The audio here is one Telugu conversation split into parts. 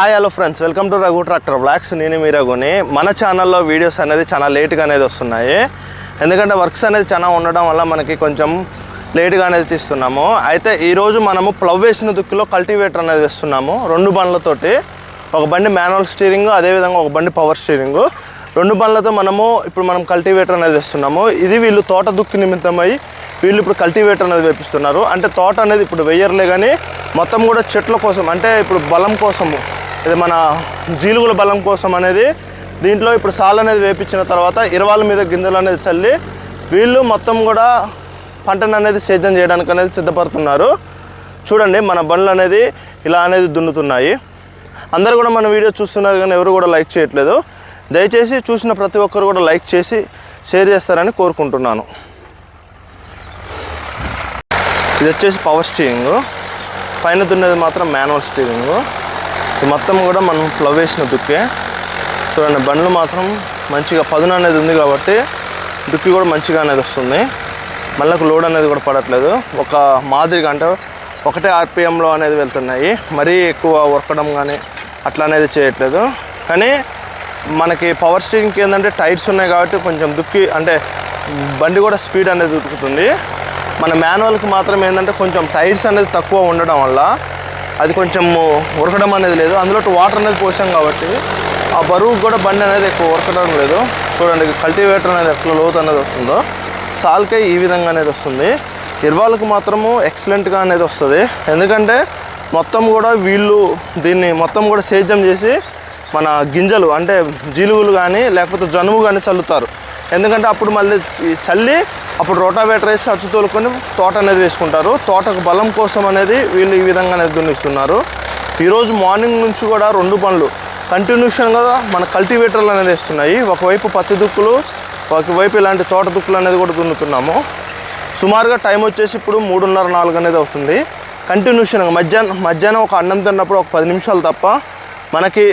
Hi hello friends welcome to Raghu tractor vlogs నేను మీ రఘుని. మన ఛానల్లో వీడియోస్ అనేది చాలా లేట్గా అనేది వస్తున్నాయి. ఎందుకంటే వర్క్స్ అనేది చాలా ఉండడం వల్ల మనకి కొంచెం లేట్గా అనేది తీస్తున్నాము. అయితే ఈరోజు మనము ప్లవ్ వేసిన దుక్కిలో కల్టివేటర్ అనేది వేస్తున్నాము. రెండు బండ్లతోటి. ఒక బండి మాన్యువల్ స్టీరింగ్ అదేవిధంగా ఒక బండి పవర్ స్టీరింగ్ రెండు బండ్లతో మనము ఇప్పుడు మనం కల్టివేటర్ అనేది వేస్తున్నాము. ఇది వీళ్ళు తోట దుక్కి నిమిత్తమై వీళ్ళు ఇప్పుడు కల్టివేటర్ అనేది వేపిస్తున్నారు. అంటే తోట అనేది ఇప్పుడు వెయ్యర్లే కానీ మొత్తం కూడా చెట్ల కోసం అంటే ఇప్పుడు బలం కోసము ఇది మన జీలుగుల బలం కోసం అనేది దీంట్లో ఇప్పుడు సాల్ అనేది వేపించిన తర్వాత ఇరవాల మీద గింజలు అనేది చల్లి వీళ్ళు మొత్తం కూడా పంటను అనేది సేద్యం చేయడానికి అనేది సిద్ధపడుతున్నారు. చూడండి మన బండ్లు అనేది ఇలా అనేది దున్నుతున్నాయి. అందరూ కూడా మన వీడియో చూస్తున్నారు కానీ ఎవరు కూడా లైక్ చేయట్లేదు. దయచేసి చూసిన ప్రతి ఒక్కరు కూడా లైక్ చేసి షేర్ చేస్తారని కోరుకుంటున్నాను. ఇది వచ్చేసి పవర్ స్టీరింగ్. పైన దున్నేది మాత్రం మాన్యువల్ స్టీరింగు. మొత్తం కూడా మనం ప్లవ్ వేసిన దుక్కే చూడండి బండ్లు మాత్రం మంచిగా పదును అనేది ఉంది కాబట్టి దుక్కి కూడా మంచిగా అనేది వస్తుంది. మళ్ళీ లోడ్ అనేది కూడా పడట్లేదు. ఒక మాదిరిగా అంటే ఒకటే ఆర్పిఎంలో అనేది వెళ్తున్నాయి. మరీ ఎక్కువ ఉరకడం కానీ అట్లా అనేది చేయట్లేదు. కానీ మనకి పవర్ స్టీరింగ్కి ఏంటంటే టైర్స్ ఉన్నాయి కాబట్టి కొంచెం దుక్కి అంటే బండి కూడా స్పీడ్ అనేది ఉతుకుతుంది మన మాన్యువల్కి మాత్రం ఏంటంటే కొంచెం టైర్స్ అనేది తక్కువ ఉండడం వల్ల అది కొంచెం ఉరకడం అనేది లేదు. అందులో వాటర్ అనేది పోసాం కాబట్టి ఆ బరువు కూడా బండి అనేది ఎక్కువ ఉరకడం లేదు. చూడండి కల్టివేటర్ అనేది ఎట్లా లోతు అనేది వస్తుందో. సాల్కే ఈ విధంగా అనేది వస్తుంది. ఇర్వాల్కి మాత్రము ఎక్సలెంట్గా అనేది వస్తుంది. ఎందుకంటే మొత్తం కూడా వీళ్ళు దీన్ని మొత్తం కూడా సేద్యం చేసి మన గింజలు అంటే జీలుగులు కానీ లేకపోతే జనుము కానీ చల్లుతారు. ఎందుకంటే అప్పుడు మళ్ళీ చల్లి అప్పుడు రోటావేటర్ వేసి అచ్చు తోలుకొని తోట అనేది వేసుకుంటారు. తోటకు బలం కోసం అనేది వీళ్ళు ఈ విధంగా అనేది దున్నిస్తున్నారు. ఈరోజు మార్నింగ్ నుంచి కూడా రెండు పనులు. కంటిన్యూషన్గా మన కల్టివేటర్లు అనేది వేస్తున్నాయి. ఒకవైపు పత్తి దుక్కులు ఒకవైపు ఇలాంటి తోట దుక్కులు అనేది కూడా దున్నుతున్నాము. సుమారుగా టైం వచ్చేసి ఇప్పుడు మూడున్నర నాలుగు అనేది అవుతుంది. కంటిన్యూషన్గా మధ్యాహ్నం మధ్యాహ్నం ఒక అన్నం తిన్నప్పుడు ఒక పది నిమిషాలు తప్ప మనకి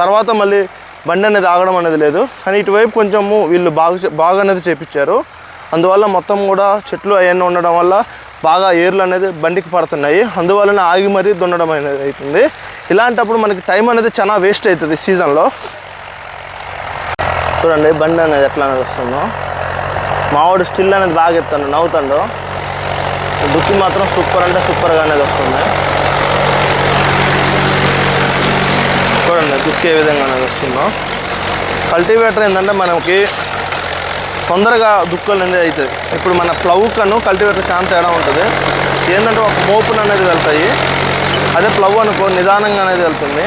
తర్వాత మళ్ళీ బండి అనేది ఆగడం అనేది లేదు. కానీ ఇటువైపు కొంచెము వీళ్ళు బాగా చే- బాగా అనేది చేపించారు. అందువల్ల మొత్తం కూడా చెట్లు అవన్నీ ఉండడం వల్ల బాగా ఏర్లు అనేది బండికి పడుతున్నాయి. అందువలన ఆగి మరీ దున్నడం అనేది అవుతుంది ఇలాంటప్పుడు మనకి టైం అనేది చాలా వేస్ట్ అవుతుంది సీజన్లో. చూడండి బండి అనేది ఎట్లా అనేది వస్తుందో. మావాడు స్టిల్ అనేది బాగా ఎత్తాడు నవ్వుతాడు. దుక్కి మాత్రం సూపర్ అంటే సూపర్గా అనేది వస్తుంది. చూడండి దుక్కి ఏ విధంగా అనేది వస్తుందో. కల్టివేటర్ ఏంటంటే మనకి తొందరగా దుక్కులు అనేది అవుతుంది ఇప్పుడు మన ప్లవ్ కను కల్టివేటర్ చాలా తేడా ఉంటుంది. ఏంటంటే ఒక మోపున అనేది వెళ్తాయి. అదే ప్లవ్ అనుకో నిదానంగా అనేది వెళ్తుంది.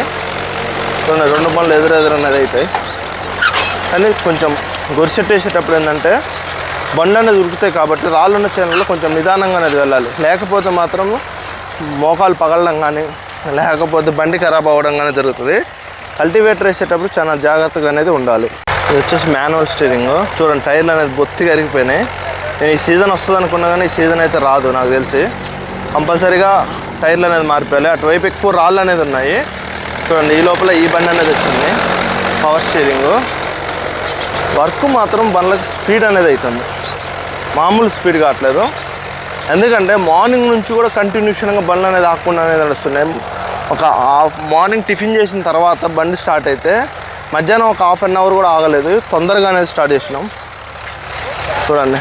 చూడండి రెండు పనులు ఎదురెదురు అనేది అవుతాయి. కానీ కొంచెం గొరిసెట్టేసేటప్పుడు ఏంటంటే బండి అనేది ఉరుకుతాయి కాబట్టి రాళ్ళున్న చేనుల్లో కొంచెం నిదానంగా అనేది వెళ్ళాలి. లేకపోతే మాత్రం మోకాలు పగలడం కానీ లేకపోతే బండి ఖరాబ్ అవ్వడం కానీ జరుగుతుంది. కల్టివేటర్ వేసేటప్పుడు చాలా జాగ్రత్తగా అనేది ఉండాలి. ఇది వచ్చేసి మాన్యువల్ స్టీరింగ్ చూడండి టైర్లు అనేది బొత్తిగా అరిగిపోయినాయి. నేను ఈ సీజన్ వస్తుంది అనుకున్నా కానీ ఈ సీజన్ అయితే రాదు నాకు తెలిసి. కంపల్సరీగా టైర్లు అనేది మారిపోయాలి. అటువైపు ఎక్కువ రాళ్ళు అనేది ఉన్నాయి. చూడండి ఈ లోపల ఈ బండి అనేది వచ్చింది. పవర్ స్టీరింగ్ వర్క్ మాత్రం బండ్లకు స్పీడ్ అనేది అవుతుంది మామూలు స్పీడ్ కావట్లేదు. ఎందుకంటే మార్నింగ్ నుంచి కూడా కంటిన్యూషన్గా బండ్లు అనేది ఆకుండా అనేది నడుస్తున్నాయి. ఒక హాఫ్ మార్నింగ్ టిఫిన్ చేసిన తర్వాత బండి స్టార్ట్ అయితే మధ్యాహ్నం ఒక హాఫ్ అన్ అవర్ కూడా ఆగలేదు. తొందరగా అనేది స్టార్ట్ చేసినాం. చూడండి.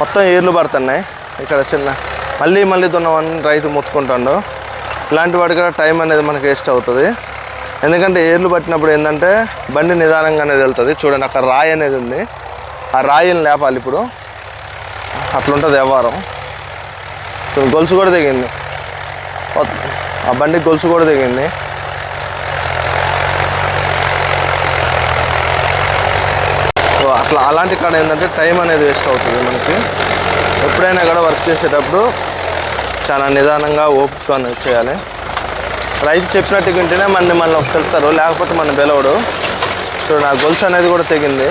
మొత్తం ఏర్లు పడుతున్నాయి. ఇక్కడ చిన్న మళ్ళీ మళ్ళీ దున్నవని రైతు మొత్తుకుంటాడు. ఇలాంటి వాటికి కూడా టైం అనేది మనకి వేస్ట్ అవుతుంది. ఎందుకంటే ఏర్లు పట్టినప్పుడు ఏంటంటే బండి నిదానంగా అనేది వెళ్తుంది. చూడండి అక్కడ రాయి అనేది ఉంది. ఆ రాయిని లేపాలి ఇప్పుడు. అట్లుంటుంది వ్యవహారం. సో గొలుసు కూడా దిగింది ఆ బండి గొలుసు కూడా దిగింది సో అట్లా అలాంటి కాడ ఏంటంటే టైం అనేది వేస్ట్ అవుతుంది మనకి. ఎప్పుడైనా కూడా వర్క్ చేసేటప్పుడు చాలా నిదానంగా ఓపిక అనేది చేయాలి. రైతు చెప్పినట్టు వింటేనే మన మన వెళ్తారు లేకపోతే మన బెలవడు సో నా గొలుసు అనేది కూడా తెగింది.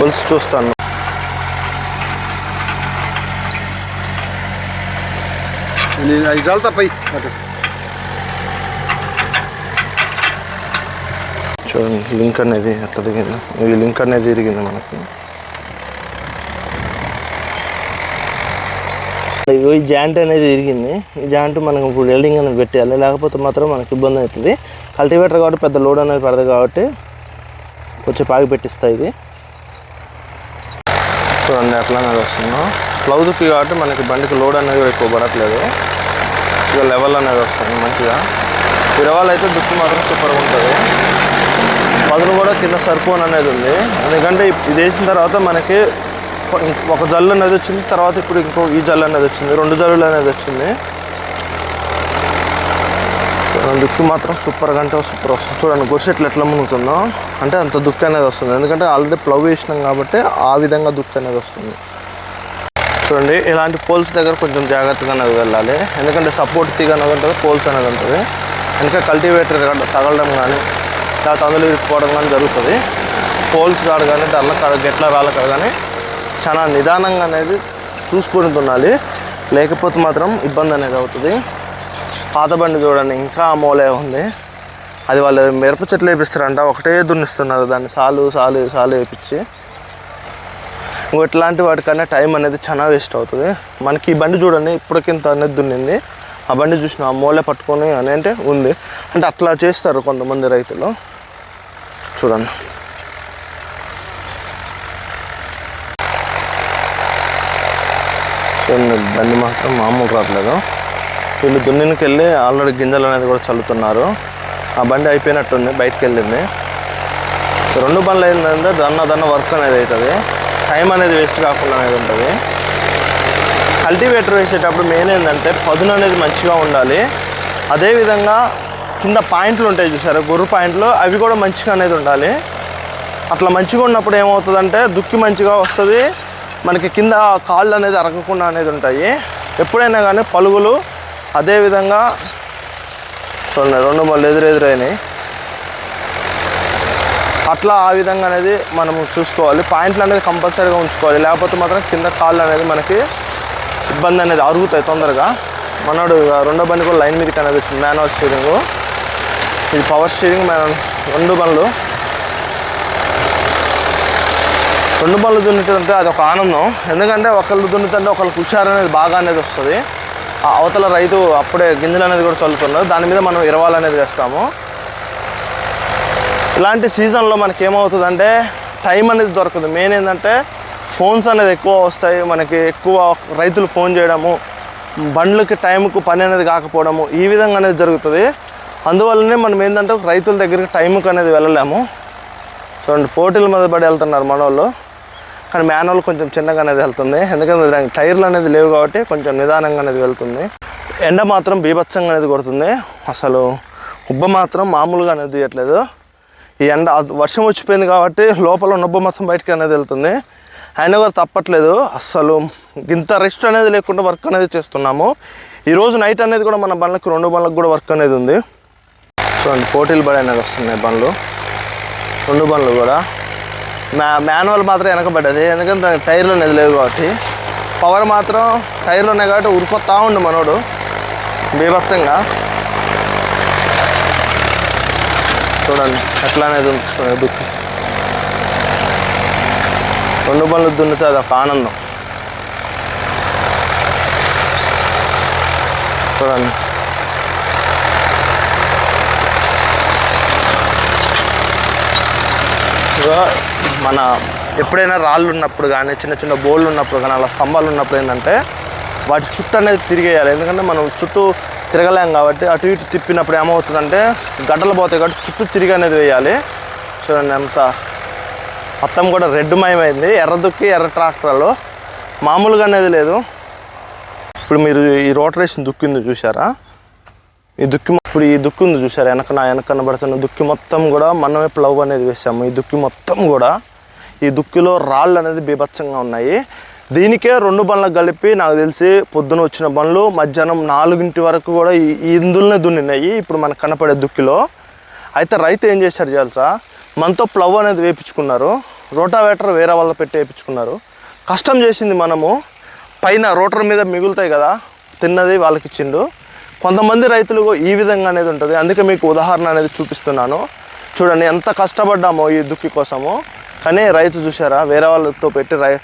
గొలుసు చూస్తాను. ఇది జల్తా పై. చూడండి లింక్ అనేది ఎట్లా దిగింది. ఈ లింక్ అనేది తిరిగింది మనకి. ఇగో ఈ జాయింట్ అనేది ఇరిగింది ఈ జాయింట్ మనకు ఇప్పుడు వెల్డింగ్ అనేది పెట్టేయాలి. లేకపోతే మాత్రం మనకి ఇబ్బంది అవుతుంది. కల్టివేటర్ కాబట్టి పెద్ద లోడ్ అనేది పడదు కాబట్టి కొంచెం పాగి పెట్టిస్తాయి ఇది. చూడండి ఎట్లా అనేది వస్తుందో. ప్లౌజ్కి కాబట్టి మనకి బండికి లోడ్ అనేది ఎక్కువ పడట్లేదు. మంచిగా లెవెల్ అనేది వస్తుంది మంచిగా. ఇరవాళ్ళు అయితే దుక్కు మాత్రం సూపర్గా ఉంటుంది. పదును కూడా కింద అని అనేది ఉంది. ఎందుకంటే ఇది వేసిన తర్వాత మనకి ఒక జల్లు అనేది వచ్చింది తర్వాత ఇప్పుడు ఇంకో ఈ జల్లు అనేది వచ్చింది రెండు జల్లులు అనేది వచ్చింది. దుక్కు మాత్రం సూపర్గా అంటే సూపర్ వస్తుంది. చూడండి గొరిసెట్లు ఎట్లా మునుగుతుందో. అంటే అంత దుక్కు అనేది వస్తుంది. ఎందుకంటే ఆల్రెడీ ప్లవ్ వేసినాం కాబట్టి ఆ విధంగా దుక్కు అనేది వస్తుంది. చూడండి. ఇలాంటి పోల్స్ దగ్గర కొంచెం జాగ్రత్తగా అనేది వెళ్ళాలి. ఎందుకంటే సపోర్ట్ తీగ అనేది ఉంటుంది పోల్స్ అనేది ఉంటుంది. ఇంకా కల్టివేటర్ తగలడం కానీ లేకపోతే అందులో ఇరుక్కుపోవడం కానీ జరుగుతుంది. పోల్స్ కాడ కానీ దానిలో కాడ గెట్ల రాళ్ళ కాడ కానీ చాలా నిదానంగా అనేది చూసుకొని దున్నాలి లేకపోతే మాత్రం ఇబ్బంది అనేది అవుతుంది. పాత బండి చూడండి ఇంకా అమోలే ఉంది. అది వాళ్ళు మిరప చెట్లు వేపిస్తారంట. ఒకటే దున్నిస్తున్నారు దాన్ని. సాలు సాలు సాలు వేపించి. ఇంకో ఇట్లాంటి వాటికన్నా టైం అనేది చాలా వేస్ట్ అవుతుంది. మనకి ఈ బండి చూడండి ఇప్పటికింత అనేది దున్నింది ఆ బండి చూసిన ఆ మూల పట్టుకొని అని అంటే ఉంది. అంటే అట్లా చేస్తారు కొంతమంది రైతులు. చూడండి. చూడండి బండి మాత్రం మామూలు రావట్లేదు. వీళ్ళు దున్నినికి వెళ్ళి ఆల్రెడీ గింజలు అనేది కూడా చల్లుతున్నారు. ఆ బండి అయిపోయినట్టుంది బయటకు వెళ్ళింది. రెండు బండ్లు అయిందంటే దన్న దన్న వర్క్ అనేది అవుతుంది. టైం అనేది వేస్ట్ కాకుండా అనేది ఉంటుంది. కల్టివేటర్ వేసేటప్పుడు మెయిన్ ఏంటంటే పదును అనేది మంచిగా ఉండాలి. అదేవిధంగా కింద పాయింట్లు ఉంటాయి చూసారా? గొర్రె పాయింట్లు అవి కూడా మంచిగా అనేది ఉండాలి. అట్లా మంచిగా ఉన్నప్పుడు ఏమవుతుందంటే దుక్కి మంచిగా వస్తుంది. మనకి కింద కాళ్ళు అనేది అరగకుండా అనేది ఉంటాయి. ఎప్పుడైనా కానీ పలుగులు అదేవిధంగా చూడండి రెండు మళ్ళీ ఎదురెదురైనాయి అట్లా ఆ విధంగా అనేది మనం చూసుకోవాలి. పాయింట్లు అనేది కంపల్సరీగా ఉంచుకోవాలి. లేకపోతే మాత్రం కింద కాళ్ళు అనేది మనకి ఇబ్బంది అనేది అరుగుతాయి తొందరగా. మనోడు రెండో బండి కూడా లైన్ మీదకి అనేది వచ్చింది. మాన్యువల్ స్టీరింగ్ ఇది పవర్ స్టీరింగ్ మ్యాన్ రెండు బండ్లు. రెండు బండ్లు దున్నుతుంటే అది ఒక ఆనందం. ఎందుకంటే ఒకళ్ళు దున్నుతుంటే ఒకళ్ళు హుషారు అనేది బాగా అనేది వస్తుంది. ఆ అవతల రైతు అప్పుడే గింజలు అనేది కూడా చల్లుతున్నారు. దాని మీద మనం ఇరవాలనేది వేస్తాము. ఇలాంటి సీజన్లో మనకి ఏమవుతుందంటే టైం అనేది దొరకదు. మెయిన్ ఏంటంటే ఫోన్స్ అనేది ఎక్కువ వస్తాయి. మనకి ఎక్కువ రైతులు ఫోన్ చేయడము బండ్లకి టైంకు పని అనేది కాకపోవడము ఈ విధంగా అనేది జరుగుతుంది. అందువల్లనే మనం ఏంటంటే రైతుల దగ్గరికి టైంకి అనేది వెళ్ళలేము. చూడండి పోటీల మీద పడి వెళ్తున్నారు మనోళ్ళు. కానీ మ్యానువల్ కొంచెం చిన్నగా అనేది వెళ్తుంది. ఎందుకంటే దానికి టైర్లు అనేది లేవు కాబట్టి కొంచెం నిదానంగా అనేది వెళ్తుంది. ఎండ మాత్రం బీభత్సంగా అనేది కొడుతుంది. అసలు ఉబ్బ మాత్రం మామూలుగా అనేది తీయట్లేదు. ఈ ఎండ వర్షం వచ్చిపోయింది కాబట్టి లోపల ఉన్న మొత్తం బయటకు అనేది వెళ్తుంది. అయినా కూడా తప్పట్లేదు. అస్సలు ఇంత రెస్ట్ అనేది లేకుండా వర్క్ అనేది చేస్తున్నాము. ఈరోజు నైట్ అనేది కూడా మన బండ్లకు రెండు బండ్లకు కూడా వర్క్ అనేది ఉంది. చూడండి పోటీలు పడి అనేది వస్తున్నాయి బండ్లు. రెండు బండ్లు కూడా. మ్యా మాన్యువల్ మాత్రం వెనకబడ్డది. ఎందుకంటే దానికి టైర్లు అనేది లేవు కాబట్టి. పవర్ మాత్రం టైర్లు ఉన్నాయి కాబట్టి ఉరికొత్తా ఉండు మనోడు. బీభత్సంగా. చూడండి ఎట్లా అనేది ఉంది దుక్కి. రెండు పనులు దున్నితే అది ఒక ఆనందం. చూడండి. మన ఎప్పుడైనా రాళ్ళు ఉన్నప్పుడు కానీ చిన్న చిన్న బోళ్ళు ఉన్నప్పుడు కానీ అలా స్తంభాలు ఉన్నప్పుడు ఏంటంటే వాటి చుట్టూ అనేది తిరిగేయాలి. ఎందుకంటే మనం చుట్టూ తిరగలేం కాబట్టి అటు ఇటు తిప్పినప్పుడు ఏమవుతుందంటే గడ్డలు పోతాయి కాబట్టి చుట్టూ తిరిగి అనేది వేయాలి. చూడండి ఎంత మొత్తం కూడా రెడ్ మయమైంది. ఎర్ర దుక్కి ఎర్ర ట్రాక్టర్లో. మామూలుగా అనేది లేదు. ఇప్పుడు మీరు ఈ రోటరేషన్ దుక్కింది చూసారా ఈ దుక్కి ఇప్పుడు ఈ దుక్కి ఉంది చూసారు వెనక నా వెనక కనబడుతున్న దుక్కి మొత్తం కూడా మనమే ప్లవ్ అనేది వేసాము. ఈ దుక్కి మొత్తం కూడా ఈ దుక్కిలో రాళ్ళు అనేది బీభత్సంగా ఉన్నాయి. దీనికే రెండు బండ్లు కలిపి నాకు తెలిసి పొద్దున వచ్చిన బండ్లు మధ్యాహ్నం నాలుగింటి వరకు కూడా ఈ ఇందులనే దున్నినాయి. ఇప్పుడు మనకు కనపడే దుక్కిలో. అయితే రైతు ఏం చేశారు తెలుసా? మనతో ప్లవ్ అనేది వేపించుకున్నారు. రోటావేటర్ వేరే వాళ్ళ పెట్టి వేయించుకున్నారు కష్టం చేసింది మనము. పైన రోటర్ మీద మిగులుతాయి కదా తిన్నది వాళ్ళకి ఇచ్చిండు. కొంతమంది రైతులు ఈ విధంగా అనేది ఉంటుంది. అందుకే మీకు ఉదాహరణ అనేది చూపిస్తున్నాను. చూడండి ఎంత కష్టపడ్డామో ఈ దుక్కి కోసము. కానీ రైతు చూసారా వేరే వాళ్ళతో పెట్టి రై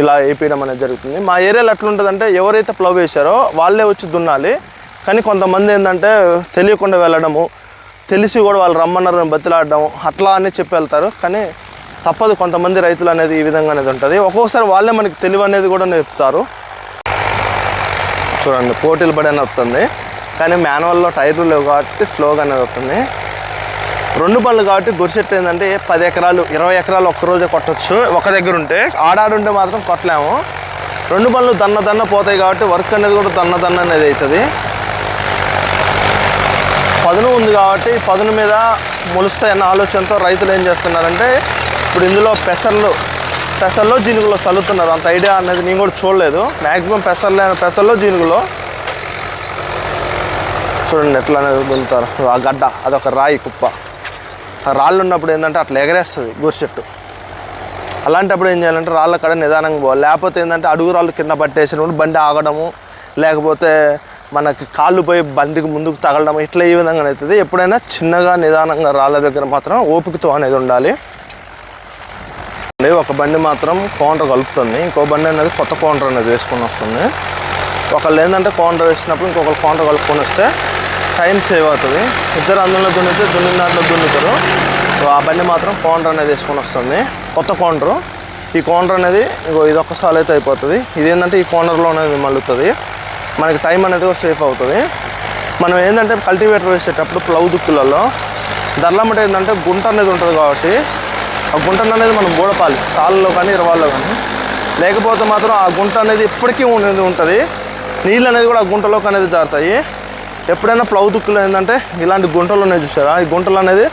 ఇలా వేపించడం అనేది జరుగుతుంది. మా ఏరియాలో ఎట్లుంటుందంటే ఎవరైతే ప్లవ్ వేశారో వాళ్ళే వచ్చి దున్నాలి. కానీ కొంతమంది ఏంటంటే తెలియకుండా వెళ్ళడము తెలిసి కూడా వాళ్ళు రమ్మన్నారు బతిలాడడం అట్లా అని చెప్పి వెళ్తారు. కానీ తప్పదు కొంతమంది రైతులు అనేది ఈ విధంగా అనేది ఉంటుంది. ఒక్కొక్కసారి వాళ్ళే మనకి తెలివి అనేది కూడా నేర్పుతారు. చూడండి పోటీలు పడి అనేది వస్తుంది. కానీ మాన్యువల్లో టైర్లు లేవు కాబట్టి స్లోగా అనేది వస్తుంది. రెండు పనులు కాబట్టి గురిసెట్ ఏంటంటే పది ఎకరాలు ఇరవై ఎకరాలు ఒక్క రోజే కొట్టచ్చు. ఒక దగ్గర ఉంటే ఆడాడుంటే మాత్రం కొట్టలేము. రెండు పనులు దన్న దన్న పోతాయి కాబట్టి వర్క్ అనేది కూడా దన్న దన్న అనేది అవుతుంది పదును ఉంది కాబట్టి పదును మీద మొలుస్తాయన్న ఆలోచనతో రైతులు ఏం చేస్తున్నారంటే ఇప్పుడు ఇందులో పెసర్లు పెసర్లో జీనుగులో చల్లుతున్నారు. అంత ఐడియా అనేది నేను కూడా చూడలేదు. మ్యాక్సిమం పెసర్లే పెసర్లో జీనుగులో. చూడండి ఎట్లా అనేది వెళ్తారు ఆ గడ్డ అదొక రాయి కుప్ప. రాళ్ళు ఉన్నప్పుడు ఏంటంటే అట్లా ఎగరేస్తుంది గురిచెట్టు అలాంటప్పుడు ఏం చేయాలంటే రాళ్ళ కడ నిదానంగా పోవాలి. లేకపోతే ఏంటంటే అడుగు రాళ్ళు కింద పట్టేసినప్పుడు బండి ఆగడము లేకపోతే మనకి కాళ్ళు పోయి బండికి ముందుకు తగలడం ఇట్లా ఈ విధంగా అవుతుంది. ఎప్పుడైనా చిన్నగా నిదానంగా రాళ్ళ దగ్గర మాత్రం ఓపికతో అనేది ఉండాలి. ఒక బండి మాత్రం కౌంటర్ కలుపుతుంది. ఇంకో బండి అనేది కొత్త కౌంటర్ అనేది వేసుకొని వస్తుంది. ఒకళ్ళు ఏంటంటే కౌంటర్ వేసినప్పుడు ఇంకొకరు కౌంటర్ కలుపుకొని వస్తే టైం సేవ్ అవుతుంది. ఇద్దరు అందులో దున్నితే దున్నిన దాంట్లో దున్నుతారు. సో ఆ బండి మాత్రం కౌంటర్ అనేది వేసుకొని వస్తుంది. కొత్త కౌంటరు ఈ కౌంటర్ అనేది ఇంకో ఇదొక్కసారి అయితే అయిపోతుంది. ఇది ఏంటంటే ఈ కౌంటర్లో అనేది మళ్ళుతుంది మనకి టైం అనేది కూడా సేఫ్ అవుతుంది. మనం ఏంటంటే కల్టివేటర్ వేసేటప్పుడు ప్లవ్ దుక్కులలో దర్లమ్మట ఏంటంటే గుంట అనేది ఉంటుంది కాబట్టి ఆ గుంట అనేది మనం గోడపాలి. సాల్లో కానీ ఇరవాల్లో కానీ. లేకపోతే మాత్రం ఆ గుంట అనేది ఇప్పటికీ ఉండేది ఉంటుంది. నీళ్ళు అనేది కూడా ఆ గుంటలోకి అనేది జారుతాయి. ఎప్పుడైనా ప్లవ్ దుక్కులు ఏంటంటే ఇలాంటి గుంటలు ఉన్నాయి చూసారా? ఈ గుంటలు అనేది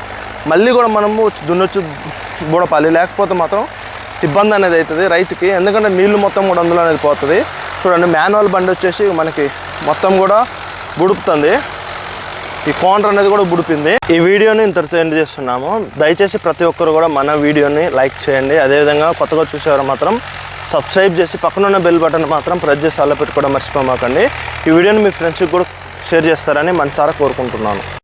మళ్ళీ కూడా మనము దున్నొచ్చు బూడపాలి లేకపోతే మాత్రం ఇబ్బంది అనేది అవుతుంది రైతుకి. ఎందుకంటే నీళ్ళు మొత్తం కూడా అందులో అనేది పోతుంది. చూడండి మాన్యువల్ బండి వచ్చేసి మనకి మొత్తం కూడా బుడుపుతుంది. ఈ కౌంటర్ అనేది కూడా బుడిపింది. ఈ వీడియోని ఇంతటితో ఎండ్ చేస్తున్నాము. దయచేసి ప్రతి ఒక్కరు కూడా మన వీడియోని లైక్ చేయండి. అదేవిధంగా కొత్తగా చూసేవారు మాత్రం సబ్స్క్రైబ్ చేసి పక్కనున్న బెల్ బటన్ మాత్రం ప్రెస్ చేసి అలా పెట్టుకోవడం మర్చిపోమాకండి. ఈ వీడియోని మీ ఫ్రెండ్స్కి కూడా షేర్ చేస్తారని మనసారా కోరుకుంటున్నాను.